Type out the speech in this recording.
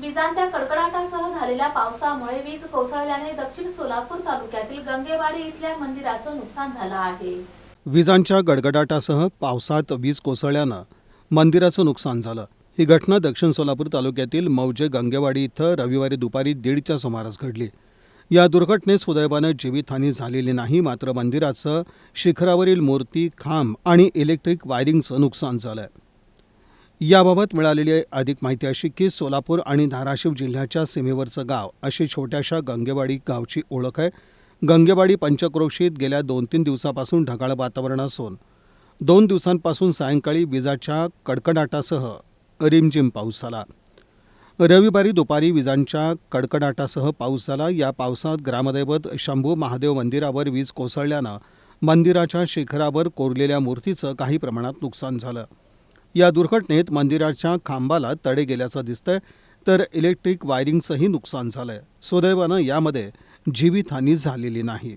विजांच्या कडकडाटासह झालेल्या पावसामुळे वीज कोसळल्याने दक्षिण सोलापूर तालुक्यातील गंगेवाडी इथल्या मंदिराचं नुकसान झालं आहे. विजांच्या गडगडाटासह पावसात वीज कोसळल्यानं मंदिराचं नुकसान झालं. ही घटना दक्षिण सोलापूर तालुक्यातील मौजे गंगेवाडी इथं रविवारी दुपारी दीडच्या सुमारास घडली. या दुर्घटनेत सुदैवानं जीवितहानी झालेली नाही मात्र मंदिराचं शिखरावरील मूर्ती खांब आणि इलेक्ट्रिक वायरिंगचं नुकसान झालं याबाबत मिळालेली अधिक माहिती अशी की सोलापूर आणि धाराशिव जिल्ह्याच्या सीमेवरचं गाव अशी छोट्याशा गंगेवाडी गावची ओळख आहे. गंगेवाडी पंचक्रोशीत गेल्या दोन तीन दिवसापासून ढगाळ वातावरण असून दोन दिवसांपासून सायंकाळी विजाच्या कडकडाटासह रिमझिम पाऊस झाला. रविवारी दुपारी विजांच्या कडकडाटासह पाऊस झाला. या पावसात ग्रामदैवत शंभू महादेव मंदिरावर वीज कोसळल्यानं मंदिराच्या शिखरावर कोरलेल्या मूर्तीचं काही प्रमाणात नुकसान झालं. या दुर्घटनेत मंदिराच्या खांबाला तडे गेल्याचं दिसतंय तर इलेक्ट्रिक वायरिंगचंही नुकसान झालंय. सुदैवानं यामध्ये जीवितहानी झालेली नाही.